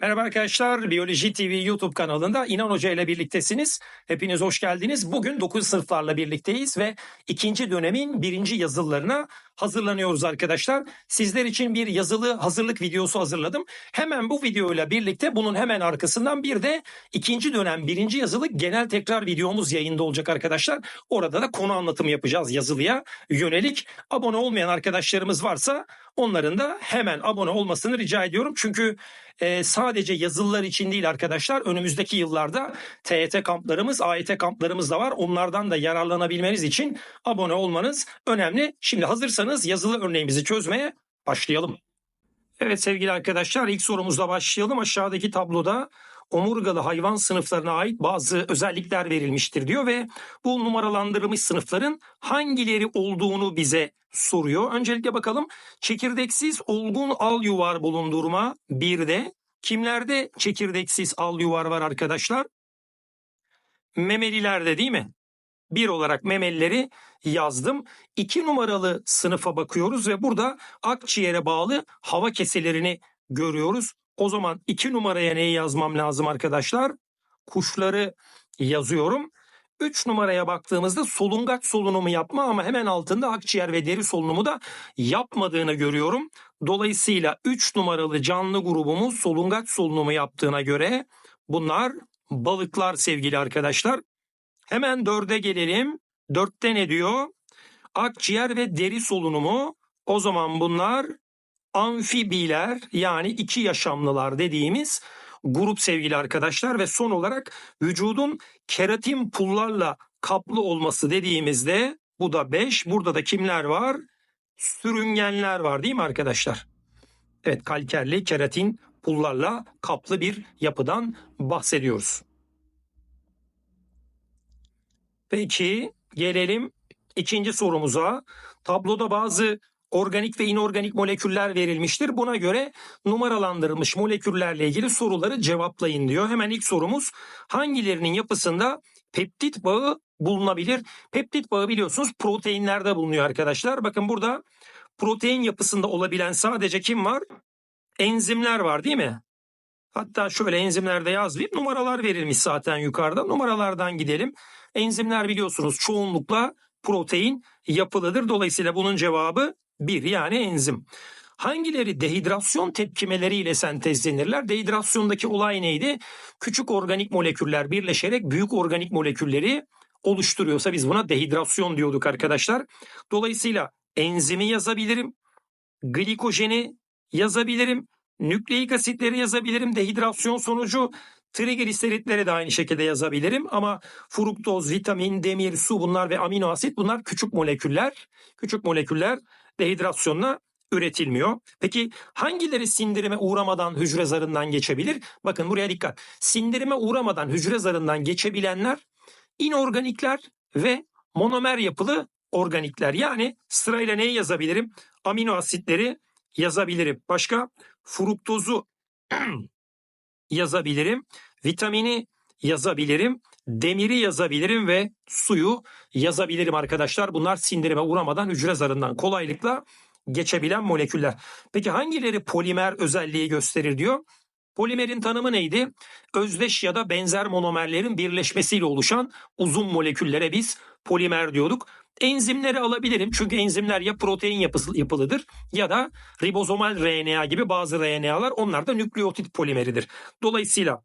Merhaba arkadaşlar, Biyoloji TV YouTube kanalında İnan Hoca ile birliktesiniz. Hepiniz hoş geldiniz. Bugün 9 sınıflarla birlikteyiz ve ikinci dönemin birinci yazılılarına hazırlanıyoruz arkadaşlar. Sizler için bir yazılı hazırlık videosu hazırladım. Hemen bu videoyla birlikte bunun hemen arkasından bir de ikinci dönem birinci yazılı genel tekrar videomuz yayında olacak arkadaşlar. Orada da konu anlatımı yapacağız yazılıya yönelik. Abone olmayan arkadaşlarımız varsa onların da hemen abone olmasını rica ediyorum. Çünkü e, sadece yazılılar için değil arkadaşlar önümüzdeki yıllarda TYT kamplarımız, AYT kamplarımız da var. Onlardan da yararlanabilmeniz için abone olmanız önemli. Şimdi hazırsanız yazılı örneğimizi çözmeye başlayalım. Evet sevgili arkadaşlar ilk sorumuzla başlayalım. Aşağıdaki tabloda omurgalı hayvan sınıflarına ait bazı özellikler verilmiştir diyor ve bu numaralandırılmış sınıfların hangileri olduğunu bize soruyor. Öncelikle bakalım çekirdeksiz olgun al yuvar bulundurma bir de kimlerde çekirdeksiz al yuvar var arkadaşlar? Memelilerde değil mi? Bir olarak memelileri yazdım. İki numaralı sınıfa bakıyoruz ve burada akciğere bağlı hava keselerini görüyoruz. O zaman iki numaraya neyi yazmam lazım arkadaşlar? Kuşları yazıyorum. 3 numaraya baktığımızda solungaç solunumu yapma ama hemen altında akciğer ve deri solunumu da yapmadığını görüyorum. Dolayısıyla 3 numaralı canlı grubumuz solungaç solunumu yaptığına göre bunlar balıklar sevgili arkadaşlar. Hemen 4'e gelelim. 4'te ne diyor? Akciğer ve deri solunumu. O zaman bunlar amfibiler yani iki yaşamlılar dediğimiz grup sevgili arkadaşlar ve son olarak vücudun keratin pullarla kaplı olması dediğimizde bu da 5. Burada da kimler var? Sürüngenler var değil mi arkadaşlar? Evet kalkerli keratin pullarla kaplı bir yapıdan bahsediyoruz. Peki gelelim ikinci sorumuza. Tabloda bazı organik ve inorganik moleküller verilmiştir. Buna göre numaralandırılmış moleküllerle ilgili soruları cevaplayın diyor. Hemen ilk sorumuz hangilerinin yapısında peptit bağı bulunabilir? Peptit bağı biliyorsunuz proteinlerde bulunuyor arkadaşlar. Bakın burada protein yapısında olabilen sadece kim var? Enzimler var değil mi? Hatta şöyle enzimlerde yazmayayım. Numaralar verilmiş zaten yukarıda. Numaralardan gidelim. Enzimler biliyorsunuz çoğunlukla protein yapılıdır. Dolayısıyla bunun cevabı 1 yani enzim. Hangileri dehidrasyon tepkimeleriyle sentezlenirler? Dehidrasyondaki olay neydi? Küçük organik moleküller birleşerek büyük organik molekülleri oluşturuyorsa biz buna dehidrasyon diyorduk arkadaşlar. Dolayısıyla enzimi yazabilirim, glikojeni yazabilirim, nükleik asitleri yazabilirim. Dehidrasyon sonucu trigliseritleri de aynı şekilde yazabilirim ama fruktoz, vitamin, demir, su bunlar ve amino asit bunlar küçük moleküller. Küçük moleküller dehidrasyonla üretilmiyor. Peki hangileri sindirime uğramadan hücre zarından geçebilir? Bakın buraya dikkat. Sindirime uğramadan hücre zarından geçebilenler inorganikler ve monomer yapılı organikler. Yani sırayla neyi yazabilirim? Amino asitleri yazabilirim. Başka fruktozu yazabilirim. Vitamini yazabilirim. Demiri yazabilirim ve suyu yazabilirim arkadaşlar. Bunlar sindirime uğramadan hücre zarından kolaylıkla geçebilen moleküller. Peki hangileri polimer özelliği gösterir diyor? Polimerin tanımı neydi? Özdeş ya da benzer monomerlerin birleşmesiyle oluşan uzun moleküllere biz polimer diyorduk. Enzimleri alabilirim çünkü enzimler ya protein yapısı, yapılıdır ya da ribozomal RNA gibi bazı RNA'lar onlar da nükleotit polimeridir. Dolayısıyla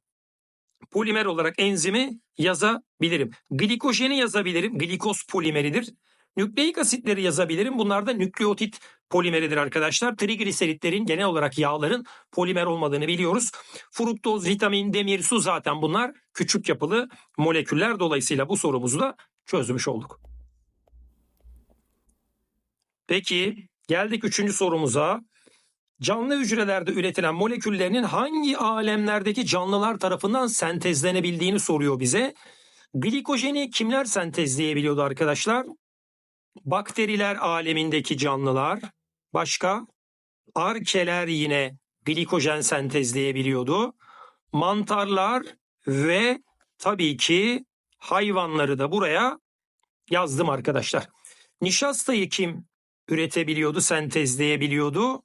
polimer olarak enzimi yazabilirim. Glikojeni yazabilirim. Glikoz polimeridir. Nükleik asitleri yazabilirim. Bunlar da nükleotit polimeridir arkadaşlar. Trigliseritlerin genel olarak yağların polimer olmadığını biliyoruz. Fruktoz, vitamin, demir, su zaten bunlar küçük yapılı moleküller. Dolayısıyla bu sorumuzu da çözmüş olduk. Peki geldik üçüncü sorumuza. Canlı hücrelerde üretilen moleküllerinin hangi alemlerdeki canlılar tarafından sentezlenebildiğini soruyor bize. Glikojeni kimler sentezleyebiliyordu arkadaşlar? Bakteriler alemindeki canlılar, başka arkeler yine glikojen sentezleyebiliyordu. Mantarlar ve tabii ki hayvanları da buraya yazdım arkadaşlar. Nişastayı kim üretebiliyordu, sentezleyebiliyordu?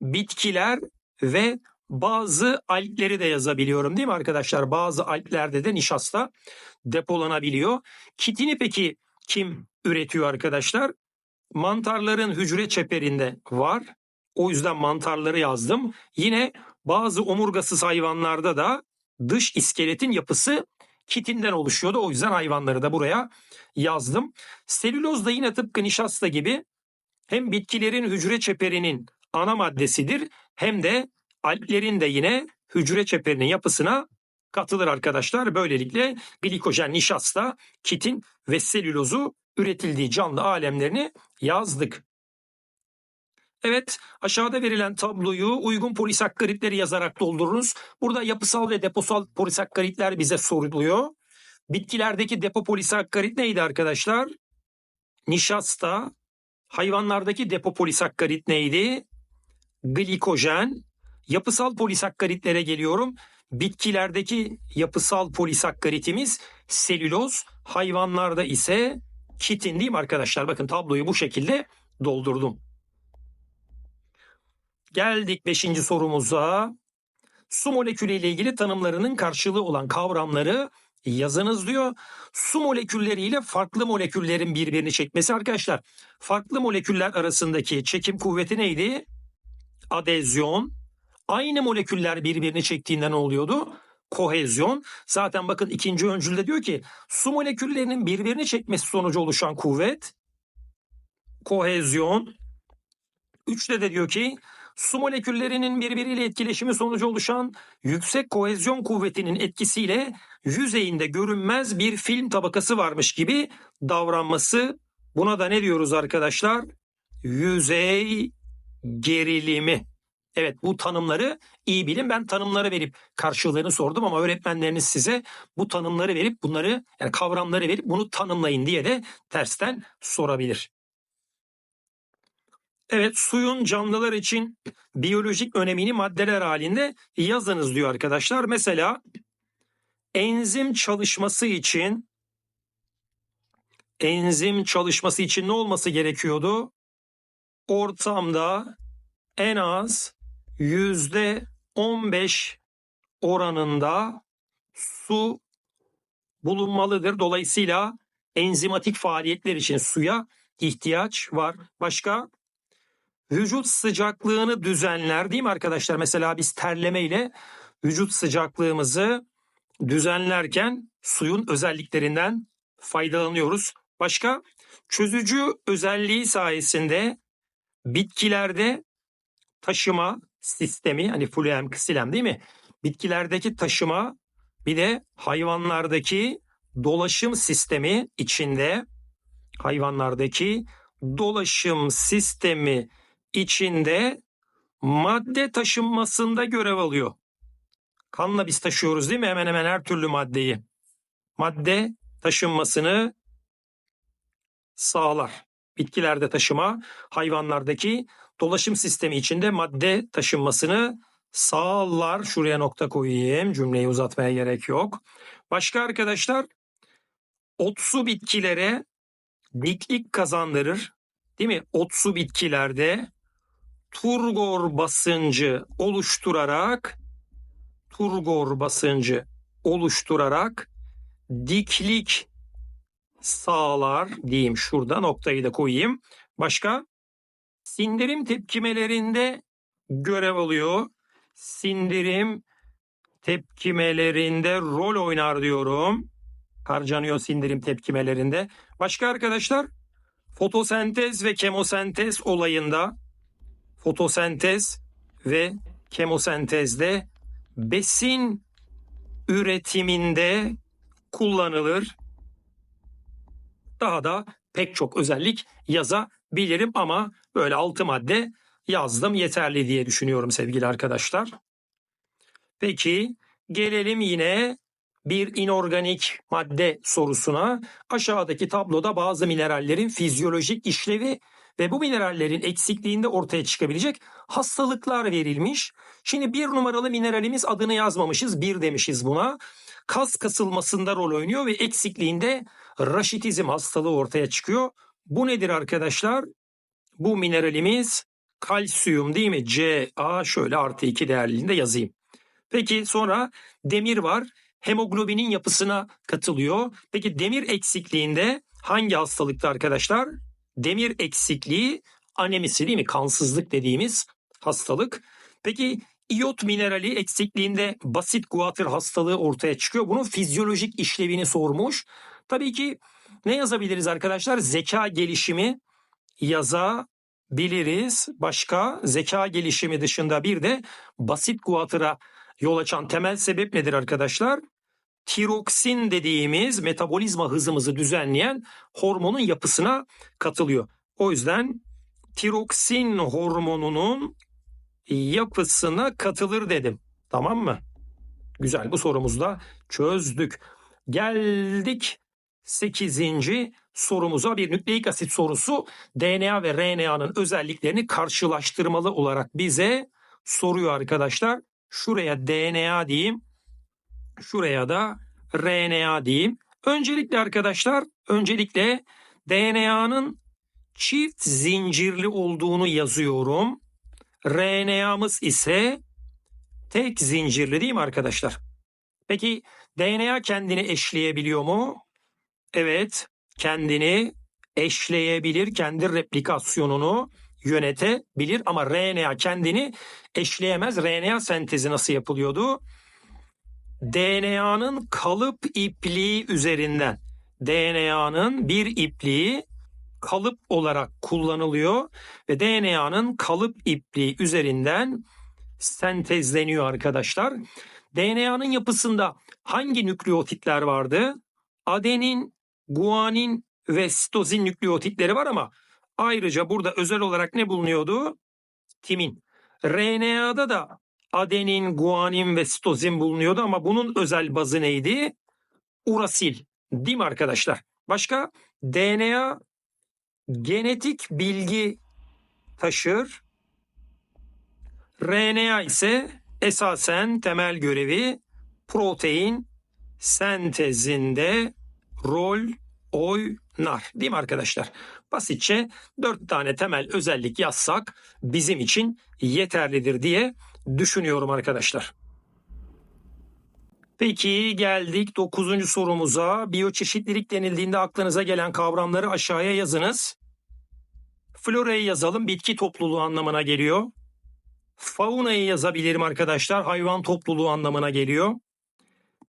Bitkiler ve bazı algleri de yazabiliyorum değil mi arkadaşlar? Bazı alglerde de nişasta depolanabiliyor. Kitini peki kim üretiyor arkadaşlar? Mantarların hücre çeperinde var. O yüzden mantarları yazdım. Yine bazı omurgasız hayvanlarda da dış iskeletin yapısı kitinden oluşuyordu. O yüzden hayvanları da buraya yazdım. Selüloz da yine tıpkı nişasta gibi hem bitkilerin hücre çeperinin ana maddesidir hem de alglerin de yine hücre çeperinin yapısına katılır arkadaşlar. Böylelikle glikojen, nişasta, kitin ve selülozu üretildiği canlı alemlerini yazdık. Evet aşağıda verilen tabloyu uygun polisakkaritleri yazarak doldurunuz. Burada yapısal ve deposal polisakkaritler bize soruluyor. Bitkilerdeki depo polisakkarit neydi arkadaşlar? Nişasta. Hayvanlardaki depo polisakkarit neydi? Glikojen. Yapısal polisakkaritlere geliyorum. Bitkilerdeki yapısal polisakkaritimiz selüloz. Hayvanlarda ise kitin değil mi arkadaşlar? Bakın tabloyu bu şekilde doldurdum. Geldik 5. sorumuza. Su molekülü ile ilgili tanımlarının karşılığı olan kavramları yazınız diyor. Su molekülleriyle farklı moleküllerin birbirini çekmesi arkadaşlar. Farklı moleküller arasındaki çekim kuvveti neydi? Adezyon. Aynı moleküller birbirini çektiğinden oluyordu? Kohezyon. Zaten bakın ikinci öncülde diyor ki su moleküllerinin birbirini çekmesi sonucu oluşan kuvvet kohezyon. Üçte de diyor ki su moleküllerinin birbiriyle etkileşimi sonucu oluşan yüksek kohezyon kuvvetinin etkisiyle yüzeyinde görünmez bir film tabakası varmış gibi davranması. Buna da ne diyoruz arkadaşlar? Yüzey gerilimi. Evet bu tanımları iyi bilin. Ben tanımları verip karşılığını sordum ama öğretmenleriniz size bu tanımları verip bunları yani kavramları verip bunu tanımlayın diye de tersten sorabilir. Evet suyun canlılar için biyolojik önemini maddeler halinde yazınız diyor arkadaşlar. Mesela enzim çalışması için enzim çalışması için ne olması gerekiyordu? Ortamda en az yüzde 15 oranında su bulunmalıdır. Dolayısıyla enzimatik faaliyetler için suya ihtiyaç var. Başka vücut sıcaklığını düzenler değil mi arkadaşlar? Mesela biz terleme ile vücut sıcaklığımızı düzenlerken suyun özelliklerinden faydalanıyoruz. Başka çözücü özelliği sayesinde bitkilerde taşıma sistemi hani fluem ksilem değil mi? Bitkilerdeki taşıma bir de hayvanlardaki dolaşım sistemi içinde hayvanlardaki dolaşım sistemi içinde madde taşınmasında görev alıyor. Kanla biz taşıyoruz değil mi? Hemen hemen her türlü maddeyi. Madde taşınmasını sağlar. Bitkilerde taşıma, hayvanlardaki dolaşım sistemi içinde madde taşınmasını sağlar. Şuraya nokta koyayım. Cümleyi uzatmaya gerek yok. Başka arkadaşlar otsu bitkilere diklik kazandırır. Değil mi? Otsu bitkilerde turgor basıncı oluşturarak turgor basıncı oluşturarak diklik sağlar diyeyim şurada noktayı da koyayım. Başka sindirim tepkimelerinde görev alıyor. Sindirim tepkimelerinde rol oynar diyorum. Harcanıyor sindirim tepkimelerinde. Başka arkadaşlar fotosentez ve kemosentez olayında fotosentez ve kemosentezde besin üretiminde kullanılır. Daha da pek çok özellik yazabilirim ama böyle altı madde yazdım yeterli diye düşünüyorum sevgili arkadaşlar. Peki gelelim yine bir inorganik madde sorusuna. Aşağıdaki tabloda bazı minerallerin fizyolojik işlevi ve bu minerallerin eksikliğinde ortaya çıkabilecek hastalıklar verilmiş. Şimdi bir numaralı mineralimiz adını yazmamışız. Bir demişiz buna. Kas kasılmasında rol oynuyor ve eksikliğinde raşitizm hastalığı ortaya çıkıyor. Bu nedir arkadaşlar? Bu mineralimiz kalsiyum değil mi? Ca şöyle artı 2 değerliliğinde yazayım. Peki sonra demir var. Hemoglobinin yapısına katılıyor. Peki demir eksikliğinde hangi hastalıkta arkadaşlar? Demir eksikliği anemisi değil mi? Kansızlık dediğimiz hastalık. Peki iyot minerali eksikliğinde basit guatr hastalığı ortaya çıkıyor. Bunun fizyolojik işlevini sormuş. Tabii ki ne yazabiliriz arkadaşlar? Zeka gelişimi yazabiliriz. Başka zeka gelişimi dışında bir de basit guatıra yol açan temel sebep nedir arkadaşlar? Tiroksin dediğimiz metabolizma hızımızı düzenleyen hormonun yapısına katılıyor. O yüzden tiroksin hormonunun yapısına katılır dedim. Tamam mı? Güzel bu sorumuzu da çözdük. Geldik 8. sorumuza bir nükleik asit sorusu DNA ve RNA'nın özelliklerini karşılaştırmalı olarak bize soruyor arkadaşlar. Şuraya DNA diyeyim. Şuraya da RNA diyeyim. Öncelikle arkadaşlar, öncelikle DNA'nın çift zincirli olduğunu yazıyorum. RNA'mız ise tek zincirli değil mi arkadaşlar? Peki DNA kendini eşleyebiliyor mu? Evet, kendini eşleyebilir, kendi replikasyonunu yönetebilir ama RNA kendini eşleyemez. RNA sentezi nasıl yapılıyordu? DNA'nın kalıp ipliği üzerinden DNA'nın bir ipliği kalıp olarak kullanılıyor ve DNA'nın kalıp ipliği üzerinden sentezleniyor arkadaşlar. DNA'nın yapısında hangi nükleotitler vardı? Adenin, guanin ve sitozin nükleotitleri var ama ayrıca burada özel olarak ne bulunuyordu? Timin. RNA'da da adenin, guanin ve sitozin bulunuyordu ama bunun özel bazı neydi? Urasil. Değil mi arkadaşlar? Başka DNA genetik bilgi taşır. RNA ise esasen temel görevi protein sentezinde rol oynar. Değil mi arkadaşlar? Basitçe dört tane temel özellik yazsak bizim için yeterlidir diye düşünüyorum arkadaşlar. Peki geldik 9. sorumuza. Biyoçeşitlilik denildiğinde aklınıza gelen kavramları aşağıya yazınız. Flora'yı yazalım. Bitki topluluğu anlamına geliyor. Fauna'yı yazabilirim arkadaşlar. Hayvan topluluğu anlamına geliyor.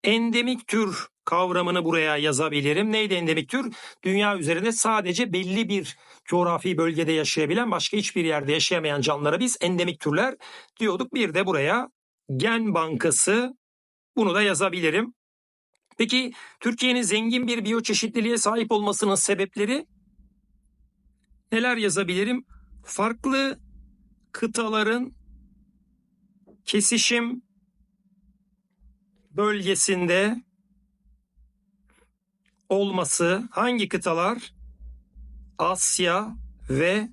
Endemik tür kavramını buraya yazabilirim. Neydi endemik tür? Dünya üzerinde sadece belli bir coğrafi bölgede yaşayabilen başka hiçbir yerde yaşayamayan canlılara biz endemik türler diyorduk. Bir de buraya gen bankası bunu da yazabilirim. Peki Türkiye'nin zengin bir biyoçeşitliliğe sahip olmasının sebepleri neler yazabilirim? Farklı kıtaların kesişim bölgesinde olması hangi kıtalar? Asya ve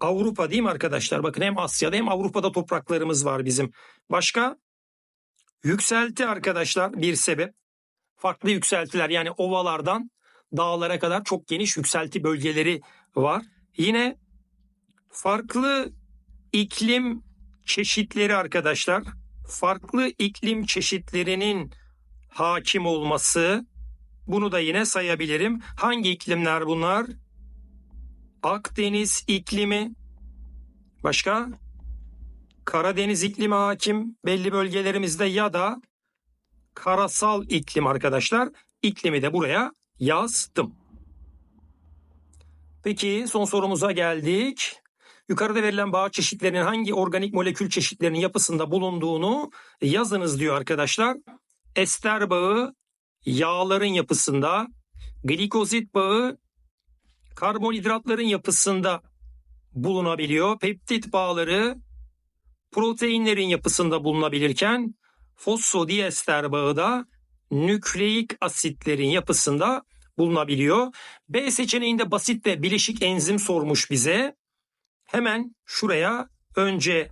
Avrupa değil mi arkadaşlar? Bakın hem Asya'da hem Avrupa'da topraklarımız var bizim. Başka? Yükselti arkadaşlar bir sebep. Farklı yükseltiler yani ovalardan dağlara kadar çok geniş yükselti bölgeleri var. Yine farklı iklim çeşitleri arkadaşlar. Farklı iklim çeşitlerinin hakim olması bunu da yine sayabilirim. Hangi iklimler bunlar? Akdeniz iklimi. Başka? Karadeniz iklimi hakim belli bölgelerimizde ya da karasal iklim arkadaşlar. İklimi de buraya yazdım. Peki son sorumuza geldik. Yukarıda verilen bağ çeşitlerinin hangi organik molekül çeşitlerinin yapısında bulunduğunu yazınız diyor arkadaşlar. Ester bağı yağların yapısında, glikozit bağı karbonhidratların yapısında bulunabiliyor. Peptit bağları proteinlerin yapısında bulunabilirken fosfodiester bağı da nükleik asitlerin yapısında bulunabiliyor. B seçeneğinde basit ve bileşik enzim sormuş bize. Hemen şuraya önce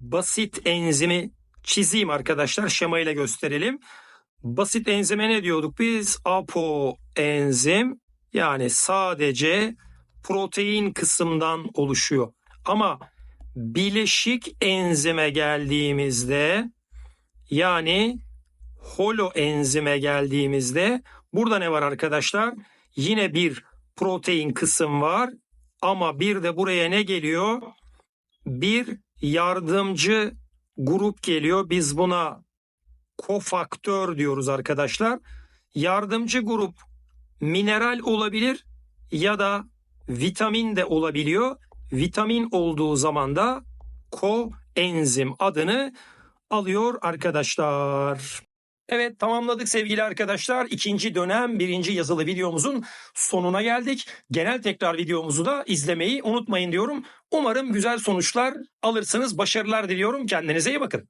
basit enzimi çizeyim arkadaşlar. Şemayla gösterelim. Basit enzime ne diyorduk biz? Apo enzim yani sadece protein kısımdan oluşuyor. Ama bileşik enzime geldiğimizde yani holo enzime geldiğimizde burada ne var arkadaşlar? Yine bir protein kısım var ama bir de buraya ne geliyor? Bir yardımcı grup geliyor. Biz buna kofaktör diyoruz arkadaşlar. Yardımcı grup mineral olabilir ya da vitamin de olabiliyor. Vitamin olduğu zaman da koenzim adını alıyor arkadaşlar. Evet tamamladık sevgili arkadaşlar. İkinci dönem birinci yazılı videomuzun sonuna geldik. Genel tekrar videomuzu da izlemeyi unutmayın diyorum. Umarım güzel sonuçlar alırsınız. Başarılar diliyorum. Kendinize iyi bakın.